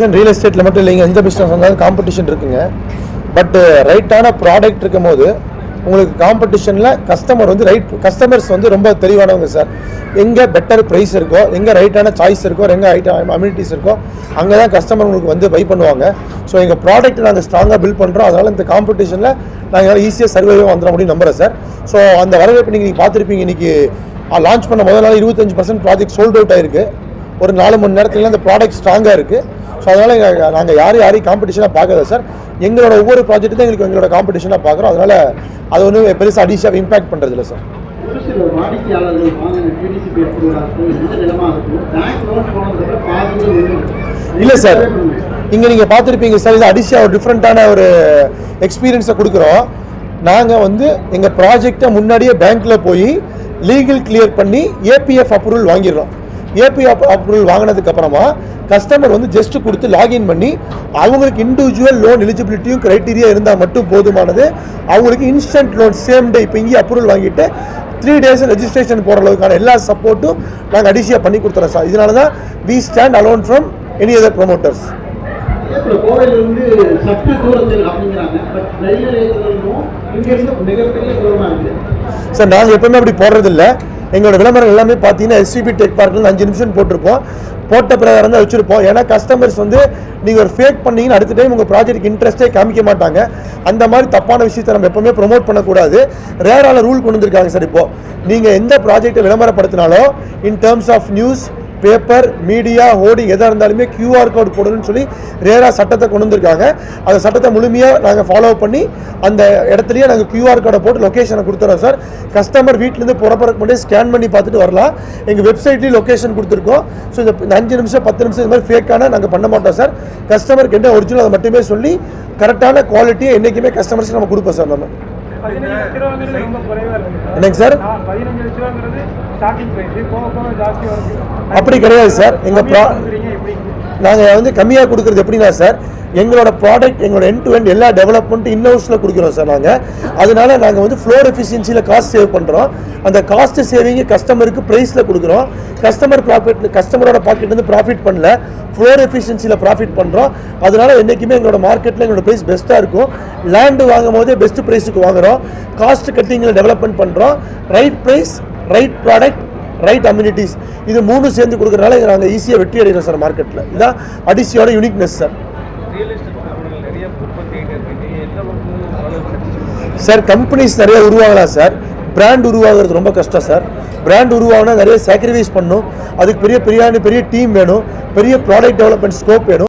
Competition real எஸ்டேட்டில் மட்டும் இல்லைங்க எந்த பிஸ்னஸ் வந்தாலும் காம்படிஷன் இருக்குங்க. பட்டு ரைட்டான uh, ப்ராடக்ட் இருக்கும் போது உங்களுக்கு காம்படிஷனில் கஸ்டமர் வந்து ரைட் கஸ்டமர்ஸ் வந்து ரொம்ப தெளிவானவங்க சார். எங்கே பெட்டர் ப்ரைஸ் இருக்கோ எங்கே ரைட்டான சாய்ஸ் இருக்கோ எங்கே ஐட்டம் அம்யூனிட்டிஸ் இருக்கோ அங்கே தான் கஸ்டமர் உங்களுக்கு வந்து பை பண்ணுவாங்க. ஸோ எங்கள் ப்ராடக்ட் நாங்கள் ஸ்ட்ராங்காக பில்ட் பண்ணுறோம் அதனால் இந்த காம்படிஷனில் நாங்கள் ஈஸியாக சர்வைவாக வந்துட முடியும் நம்புறேன் சார். ஸோ அந்த வரவேற்பு நீங்கள் பார்த்துருப்பீங்க இன்னைக்கு. லான்ச் பண்ண முதல் நாள் இருபத்தஞ்சு பர்சன்ட் ப்ராஜெக்ட் சோல்ட் அவுட் ஆயிருக்கு. ஒரு நாலு மணி நேரத்தில் அந்த ப்ராடக்ட் ஸ்ட்ராங்காக இருக்குது ஸோ அதனால் நாங்கள் யாரும் யாரையும் காம்படிஷனாக பார்க்கல சார் எங்களோட ஒவ்வொரு ப்ராஜெக்ட் தான் எங்களுக்கு எங்களோட காம்படிஷனாக பார்க்குறோம். அதனால் அது ஒன்றும் பெருசாக அடிஷாக இம்பாக்ட் பண்ணுறது இல்லை சார் இல்லை சார் இங்கே நீங்கள் பார்த்துருப்பீங்க சார் இது அடிஷியாக ஒரு டிஃப்ரெண்ட்டான ஒரு எக்ஸ்பீரியன்ஸை கொடுக்குறோம். நாங்கள் வந்து எங்கள் ப்ராஜெக்டை முன்னாடியே பேங்க்கில் போய் லீகல் கிளியர் பண்ணி ஏபிஎஃப் அப்ரூவல் வாங்கிடுறோம். ஏபிஎஃப் அப்ரூவல் வாங்கினதுக்கு அப்புறமா கஸ்டமர் வந்து ஜஸ்ட் கொடுத்து லாகின் பண்ணி அவங்களுக்கு இண்டிவிஜுவல் லோன் எலிஜிபிலிட்டியும் க்ரைட்டீரியா இருந்தால் மட்டும் போதுமானது. அவங்களுக்கு இன்ஸ்டன்ட் லோன் சேம் டே இப்போ இங்கேயே அப்ரூவல் வாங்கிட்டு த்ரீ டேஸ் ரெஜிஸ்ட்ரேஷன் போகிற அளவுக்கான எல்லா சப்போர்ட்டும் நாங்கள் அடிஷியாக பண்ணி கொடுத்துறோம் சார். இதனால தான் we stand alone from any other promoters sir நாங்கள் எப்பவுமே அப்படி போடுறதில்ல. எங்களோட விளம்பரம் எல்லாமே பார்த்தீங்கன்னா எஸ்சிபி டெக் பார்க்கில் அஞ்சு நிமிஷம் போட்டிருப்போம். போட்ட பிரகாரம் தான் வச்சுருப்போம். ஏன்னா கஸ்டமர்ஸ் வந்து நீங்கள் ஒரு ஃபேக் பண்ணீங்கன்னு அடுத்த டைம் உங்கள் ப்ராஜெக்ட் இன்ட்ரெஸ்ட்டே காமிக்க மாட்டாங்க. அந்த மாதிரி தப்பான விஷயத்தை நம்ம எப்போவுமே ப்ரொமோட் பண்ணக்கூடாது. ரேரால ரூல் கொண்டு வந்திருக்காங்க சார் இப்போது நீங்கள் எந்த ப்ராஜெக்ட்டை விளம்பரப்படுத்தினாலும் in terms of newspaper media hoarding எதாக இருந்தாலுமே கியூஆர் கோடு போடணும்னு சொல்லி ரேராக சட்டத்தை கொண்டு வந்திருக்காங்க. அந்த சட்டத்தை முழுமையாக நாங்கள் ஃபாலோ பண்ணி அந்த இடத்துலையே நாங்கள் கியூஆர் கோடை போட்டு லொக்கேஷனை கொடுத்துறோம் சார். கஸ்டமர் வீட்டிலேருந்து புறப்படுறதுக்கு முன்னாடி ஸ்கேன் பண்ணி பார்த்துட்டு வரலாம். எங்கள் வெப்சைட்லேயும் லொக்கேஷன் கொடுத்துருக்கோம். ஸோ இந்த இந்த அஞ்சு நிமிஷம் பத்து நிமிஷம் இது மாதிரி ஃபேக்கான நாங்கள் பண்ண மாட்டோம் சார். கஸ்டமருக்கு என்ன ஒரிஜினல் அதை மட்டுமே சொல்லி கரெக்டான குவாலிட்டியை என்றைக்குமே கஸ்டமர்ஸ்க்கு நம்ம கொடுப்போம் சார் நம்ம. என்னங்க சார்? அப்படி கிடையாது சார். எங்க எப்படி? நாங்கள் வந்து கம்மியாக கொடுக்குறது எப்படின்னா சார் எங்களோட ப்ராடக்ட் எங்களோட என் டு எண்ட் எல்லா டெவலப்மெண்ட்டும் இன்ஹவுஸில் கொடுக்குறோம் சார் நாங்கள் அதனால நாங்கள் வந்து ஃப்ளோர் எஃபிஷியன்சியில் காஸ்ட் சேவ் பண்ணுறோம் அந்த காஸ்ட் சேவிங்கை கஸ்டமருக்கு ப்ரைஸில் கொடுக்குறோம். கஸ்டமர் ப்ராஃபிட் கஸ்டமரோட பாக்கெட்லேருந்து ப்ராஃபிட் பண்ணல. ஃப்ளோர் எஃபிஷியன்சியில் ப்ராஃபிட் பண்ணுறோம் அதனால என்றைக்குமே எங்களோட மார்க்கெட்டில் எங்களோட ப்ரைஸ் பெஸ்ட்டாக இருக்கும். லேண்டு வாங்கும் போதே பெஸ்ட் ப்ரைஸுக்கு வாங்குறோம். காஸ்ட் கட்டிங்கில் டெவலப்மெண்ட் பண்ணுறோம் right price right product right amenities இது மூணு சேர்ந்து கொடுக்குறதுனால நாங்கள் ஈஸியாக வெற்றி அடைகிறோம் சார் மார்க்கெட்டில் இதான் அடிசியோட யூனிக்னஸ் சார் ரியல் எஸ்டேட் நிறைய உற்பத்தி ஆகிட்டே இருக்கு சார் கம்பெனிஸ் நிறைய உருவாகலாம் சார். பிராண்ட் உருவாகிறது ரொம்ப கஷ்டம் சார். பிராண்ட் உருவாகினா நிறைய சாக்ரிஃபைஸ் பண்ணும். அதுக்கு பெரிய பெரிய பெரிய டீம் வேணும். பெரிய ப்ராடக்ட் டெவலப்மெண்ட் ஸ்கோப் வேணும்.